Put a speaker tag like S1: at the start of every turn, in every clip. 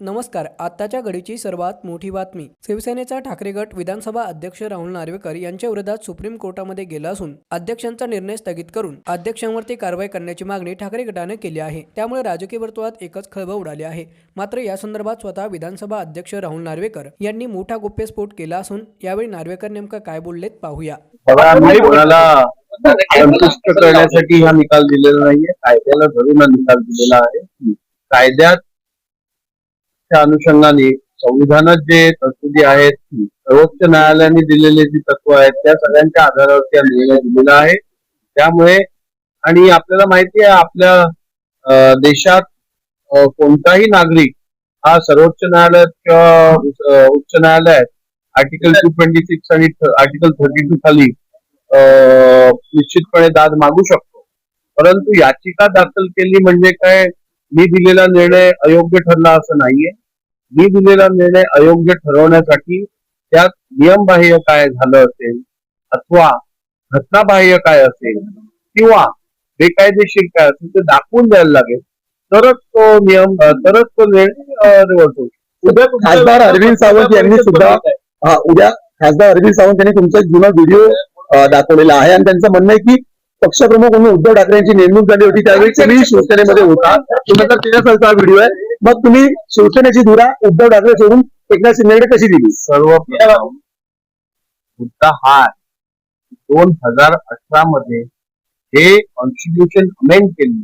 S1: नमस्कार आत्ताच्या घडीची सर्वात मोठी बातमी. शिवसेनेचा ठाकरे गट विधानसभा अध्यक्ष राहुल नार्वेकर यांच्या विरोधात सुप्रीम कोर्टामध्ये गेला असून अध्यक्षांचा निर्णय स्थगित करून अध्यक्षांवरती कारवाई करण्याची मागणी ठाकरे गटाने केली आहे. त्यामुळे राजकीय वर्तुळात एकच खळबळ उडाली आहे. मात्र या संदर्भात स्वतः विधानसभा अध्यक्ष राहुल नार्वेकर यांनी मोठा गुप्यस्फोट केला असून यावेळी नार्वेकर नेमकं काय बोललेत पाहूया.
S2: संतुष्ट करण्यासाठी हा निकाल दिलेला नाहीये. कायद्याला धरून हा निकाल दिलेला आहे. कायद्यात त्या अनुषंगाने संविधानात जे तरतुदी आहेत सर्वोच्च न्यायालयाने दिलेले जी तत्व आहेत त्या सगळ्यांच्या आधारावरती हा निर्णय दिलेला आहे. त्यामुळे आणि आपल्याला माहिती आहे आपल्या देशात कोणताही नागरिक हा सर्वोच्च न्यायालयात किंवा उच्च न्यायालयात आर्टिकल टू ट्वेंटी सिक्स आणि आर्टिकल थर्टी टू खाली निश्चितपणे दाद मागू शकतो. परंतु याचिका दाखल केली म्हणजे काय? मी दिलेला निर्णय अयोग्य ठरला असं नाहीये. मी दिलेला निर्णय अयोग्य ठरवण्यासाठी त्यात नियमबाह्य काय झालं असेल अथवा घटनाबाह्य काय असेल किंवा बेकायदेशीर काय असेल ते दाखवून द्यायला लागेल. तरच तो नियम तरच तो निर्णय
S3: उद्या खासदार अरविंद सावंत यांनी सुद्धा हा, उद्या खासदार अरविंद सावंत यांनी तुमचा एक जुना व्हिडिओ दाखवलेला आहे. आणि त्यांचं म्हणणं आहे की पक्षप्रमुख म्हणून उद्धव ठाकरे यांची नेमणूक झाली होती त्यावेळी तुम्ही शिवसेनेमध्ये होता. तुम्ही तर तेरा सालचा व्हिडिओ आहे. मग तुम्ही शिवसेनेची धुरा उद्धव ठाकरे सोडून एकनाथ शिंदेकडे कशी दिली?
S2: सर्वप्रथम मुद्दा हा दोन हजार अठरा मध्ये हे कॉन्स्टिट्यूशन अमेंड केली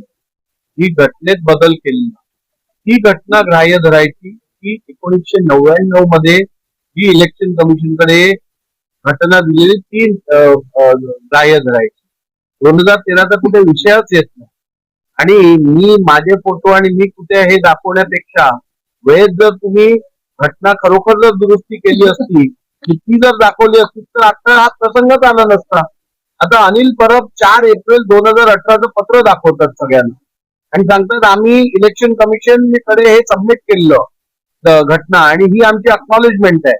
S2: ही घटनेत बदल केली. ही घटना ग्राह्य धरायची की एकोणीसशे नव्याण्णवमध्ये जी इलेक्शन कमिशनकडे घटना दिलेली ती ग्राह्य धरायची. दोन हजार तेराचा कुठे विषयच येत नाही. आणि मी माझे फोटो आणि मी कुठे हे दाखवण्यापेक्षा वेळेत जर तुम्ही घटना खरोखर जर दुरुस्ती केली असती ती जर दाखवली असती तर आता हा प्रसंगच आला नसता. आता अनिल परब चार एप्रिल दोन हजार अठराचं पत्र दाखवतात सगळ्यांना. आणि सांगतात आम्ही इलेक्शन कमिशनकडे हे सबमिट केलेलं घटना आणि ही आमची अक्नॉलेजमेंट आहे.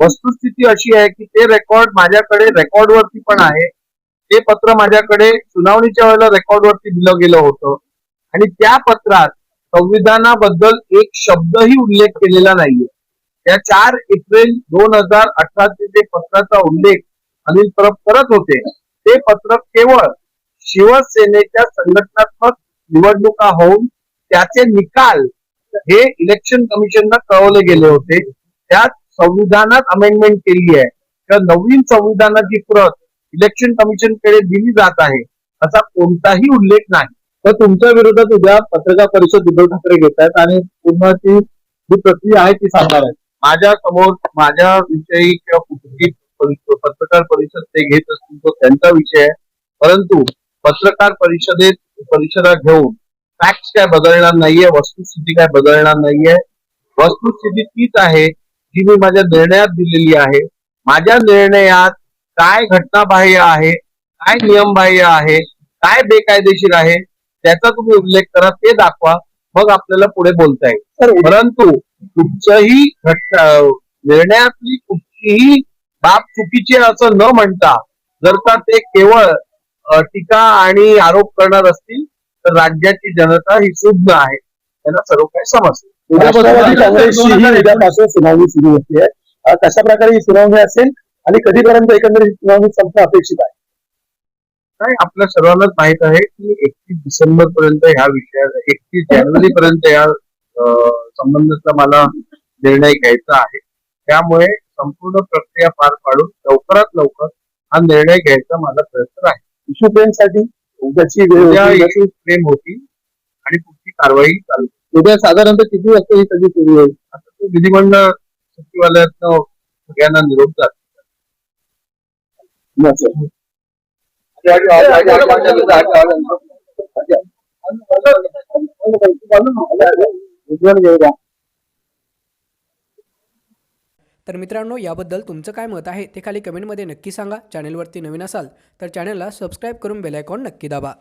S2: वस्तुस्थिती अशी आहे की ते रेकॉर्ड माझ्याकडे रेकॉर्ड वरती पण आहे. ते पत्र माझ्याकडे सुनावणीच्या वेळेला रेकॉर्ड वरती दिलं गेलं होतं. आणि त्या पत्रात संविधानाबद्दल एक शब्दही उल्लेख केलेला नाहीये. त्या चार एप्रिल दोन हजार अठराचे जे पत्राचा उल्लेख अनिल परब करत होते ते पत्र केवळ शिवसेनेच्या संघटनात्मक निवडणुका होऊन त्याचे निकाल हे इलेक्शन कमिशनला कळवले गेले होते. त्यात संविधानात अमेंडमेंट केली आहे तर नवीन संविधानाची प्रत इलेक्शन कमिशनकडे दिली जात आहे असा कोणताही उल्लेख नाही.
S3: तर तुमच्या विरोधात उद्या पत्रकार परिषद उद्धव ठाकरे घेत आहेत आणि पुन्हा ती जी प्रक्रिया आहे ती सांगणार आहे
S2: माझ्यासमोर माझ्या विषयी किंवा कुठली पत्रकार परिषद ते घेत असतील तो त्यांचा विषय आहे. परंतु पत्रकार परिषदेत परिषदा घेऊन फॅक्ट काय बदलणार नाहीये वस्तुस्थिती काय बदलणार नाहीये. वस्तुस्थिती तीच आहे जी मी माझ्या निर्णयात दिलेली आहे. माझ्या निर्णयात काय घटनाबाह्य आहे काय नियमबाह्य आहे काय बेकायदेशीर आहे त्याचा तुम्ही उल्लेख करा ते दाखवा मग आपल्याला पुढे बोलता येईल. परंतु कुठचंही घट- अं, निर्णयातली कुठलीही बाब चुकीची असं न म्हणता जर का ते केवळ टीका आणि आरोप करणार असतील तर राज्याची जनता ही शुद्ध आहे. त्यांना सर्व काही समजते.
S3: ही उद्यापासून सुनावणी सुरू होते कशा प्रकारे ही सुनावणी असेल? आणि कधीपर्यंत एकंदरीत सुनावणी संपणं अपेक्षित आहे?
S2: काय आपल्या सर्वांनाच माहीत आहे की एकतीस डिसेंबर पर्यंत ह्या विषया एकतीस जानेवारी पर्यंत या अं, संबंधातला मला निर्णय घ्यायचा आहे. त्यामुळे संपूर्ण प्रक्रिया पार पाडून लवकरात लवकर हा निर्णय घ्यायचा माझा प्रयत्न आहे.
S3: इश्यू साठी उद्याची
S2: उद्या
S3: होती.
S2: इश्यू फ्रेम होती आणि पुढची कारवाई चालू
S3: उद्या साधारणतः किती वाजता ही सगळी सुरू होईल?
S2: आता ते विधिमंडळ सचिवालयातनं सगळ्यांना निरोप जातो.
S1: तर मित्रांनो याबद्दल तुमचं काय मत आहे ते खाली कमेंटमध्ये नक्की सांगा. चॅनेलवरती नवीन असाल तर चॅनेलला सबस्क्राईब करून बेलायकॉन नक्की दाबा.